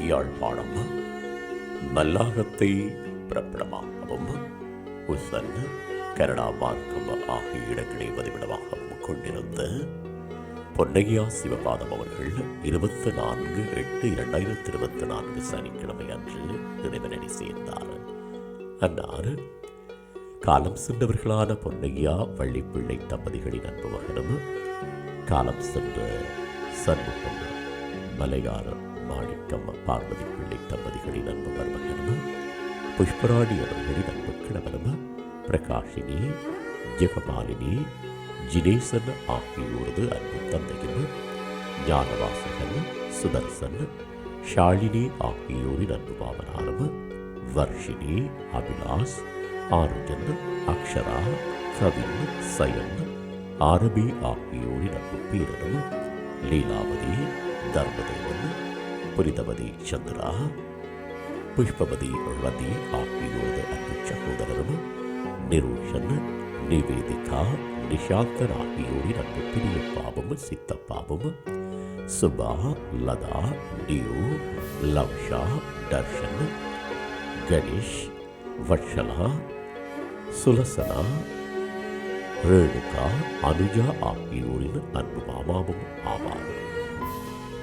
Yazhpanam மல்லாகத்தை பிரபலமாகவும் Usan Canada மார்க்கம் ஆகிய இடங்களை பதிவிடமாகவும் கொண்டிருந்த பொன்னையா சிவபாதம் அவர்கள் இருபத்தி நான்கு எட்டு இரண்டாயிரத்தி இருபத்தி நான்கு சனிக்கிழமை அன்று இறைவனடி சேர்ந்தார். அன்னார் காலம் சென்றவர்களான பொன்னையா வள்ளிப்பிள்ளை தம்பதிகளின் அன்பு மகனும் காலம் சென்ற சண்முகம் மலையாளம் மாணிக்கம் பார்வதி பிள்ளை தம்பதிகளின் அன்பு மருமகனுமா புஷ்பராணி அவர்களின் அன்பு கணவனுமா பிரகாஷினி ஜெகமாலினி ஜினேசன் ஆகியோரது அன்பு தந்தையும் ஞானவாசகன் சுதர்சன் ஷாலினி ஆகியோரின் அன்பு பாவனாரும் வர்ஷினி அபிலாஷ் ஆரோஜன் அக்ஷரா கவின் சயன் ஆரபி ஆகியோரின் அன்பு பேரனும் லீலாவதி தர்மதேவன் புரிதவதி சந்திரா புஷ்பவதி ரதி ஆகியோரது அன்பு சகோதரரும் நிரூஷன் நிவேதிகா நிஷாந்தன் ஆகியோரின் அன்பு பிரியப்பாவும் சித்தப்பாவும் சுபா லதா டியூ லவ்ஷா தர்ஷன் கணேஷ் வட்சலா சுலசனா ரேணுகா அனுஜா ஆகியோரின் அன்பு மாமாவும் ஆவார்.